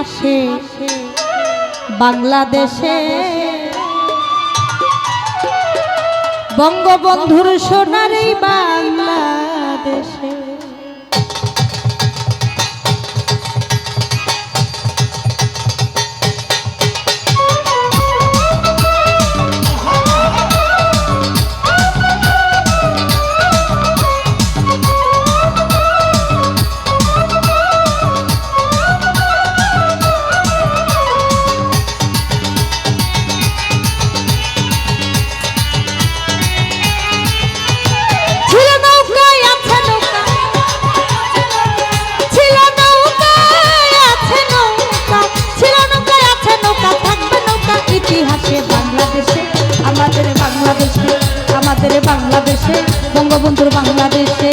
হাসে বাংলাদেশে। বঙ্গবন্ধুর সোনার এই বাংলাদেশে বাংলাদেশে আমাদের বাংলাদেশে বঙ্গবন্ধুর বাংলাদেশে।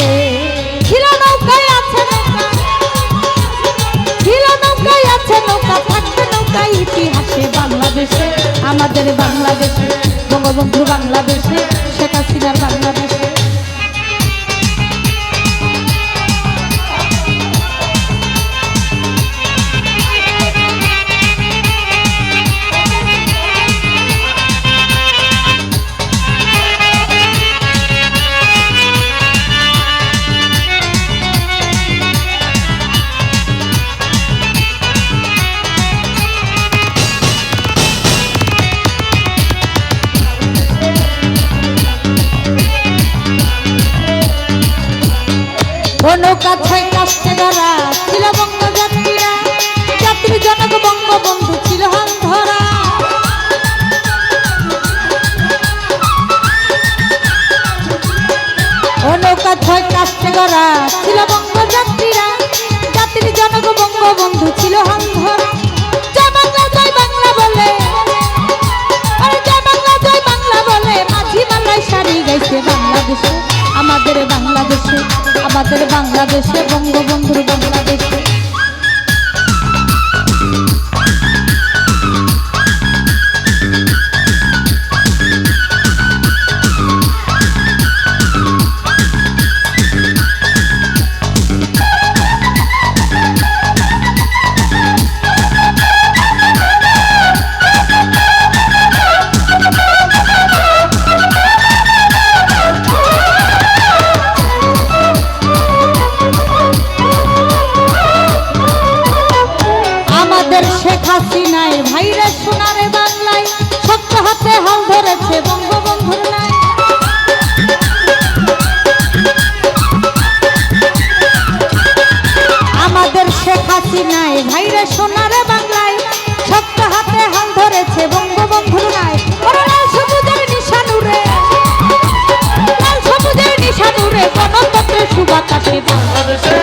বাংলাদেশে আমাদের বাংলাদেশে বঙ্গবন্ধুর বাংলাদেশে শেখ হাসিনার বাংলাদেশে। কোনো কথায় কাছে ধরা, ছিল বঙ্গযাত্রীরা যাত্রী জনক বঙ্গবন্ধু ছিল হাল ধরা। কোনো কথায় কাছে ধরা, ছিল বঙ্গযাত্রীরা যাত্রী জনক বঙ্গবন্ধু ছিল হাল ধরা। বাংলাদেশে, আমাদের বাংলাদেশে। আমাদের বাংলাদেশে বঙ্গবন্ধুর বাংলাদেশে হাসিনায় ভাইরা সোনারে বাংলায়, শক্ত হাতে হাল ধরেছে বঙ্গবন্ধুর নাই আমাদের শেখ হাসিনায়, ভাইরা সোনারে বাংলায়, শক্ত হাতে হাল ধরেছে বঙ্গবন্ধুর নাই সবুজের নিশানুরে সবুজের নিশানুরে গণতন্ত্রের সুবাতাসে বাংলাদেশে।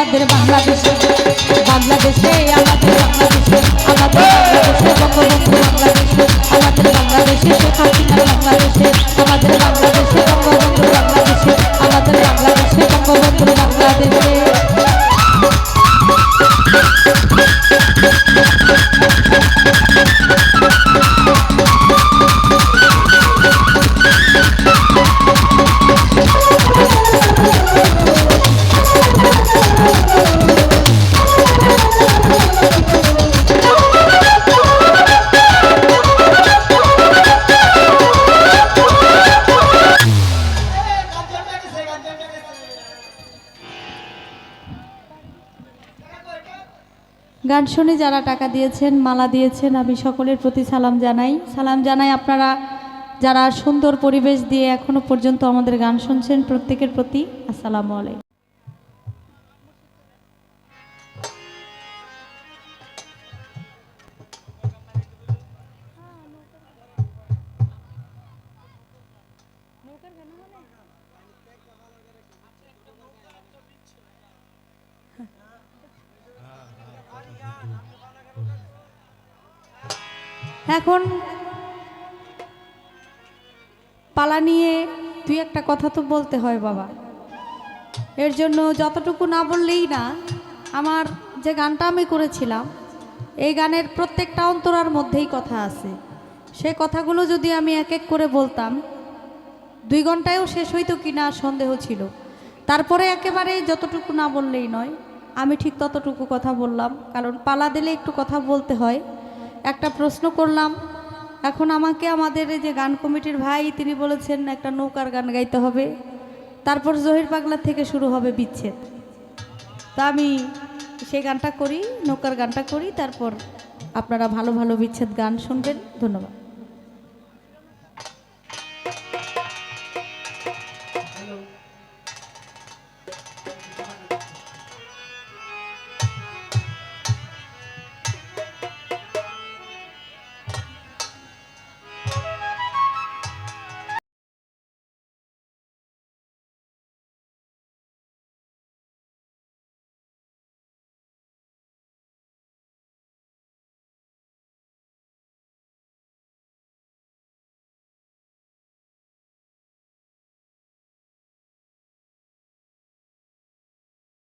আমাদের বাংলাদেশে বাংলাদেশে আমাদের বাংলাদেশে আমাদের বাংলাদেশে বঙ্গবন্ধু বাংলাদেশে গান শুনে যারা টাকা দিয়েছেন, মালা দিয়েছেন, আমি সকলের প্রতি সালাম জানাই। সালাম জানাই আপনারা যারা সুন্দর পরিবেশ দিয়ে এখনও পর্যন্ত আমাদের গান শুনছেন প্রত্যেকের প্রতি। আসসালামু আলাইকুম। এখন পালা নিয়ে দুই একটা কথা তো বলতে হয় বাবা। এর জন্য যতটুকু না বললেই না, আমার যে গানটা আমি করেছিলাম, এই গানের প্রত্যেকটা অন্তরার মধ্যেই কথা আছে। সে কথাগুলো যদি আমি এক এক করে বলতাম, দুই ঘন্টায়ও শেষ হইতো কি না সন্দেহ ছিল। তারপরে একেবারে যতটুকু না বললেই নয়, আমি ঠিক ততটুকু কথা বললাম, কারণ পালা দিলে একটু কথা বলতে হয়। একটা প্রশ্ন করলাম। এখন আমাকে আমাদের এই যে গান কমিটির ভাই, তিনি বলেছেন একটা নৌকার গান গাইতে হবে। তারপর জহির পাগলা থেকে শুরু হবে বিচ্ছেদ। তা আমি সেই গানটা করি, নৌকার গানটা করি, তারপর আপনারা ভালো ভালো বিচ্ছেদ গান শুনবেন। ধন্যবাদ।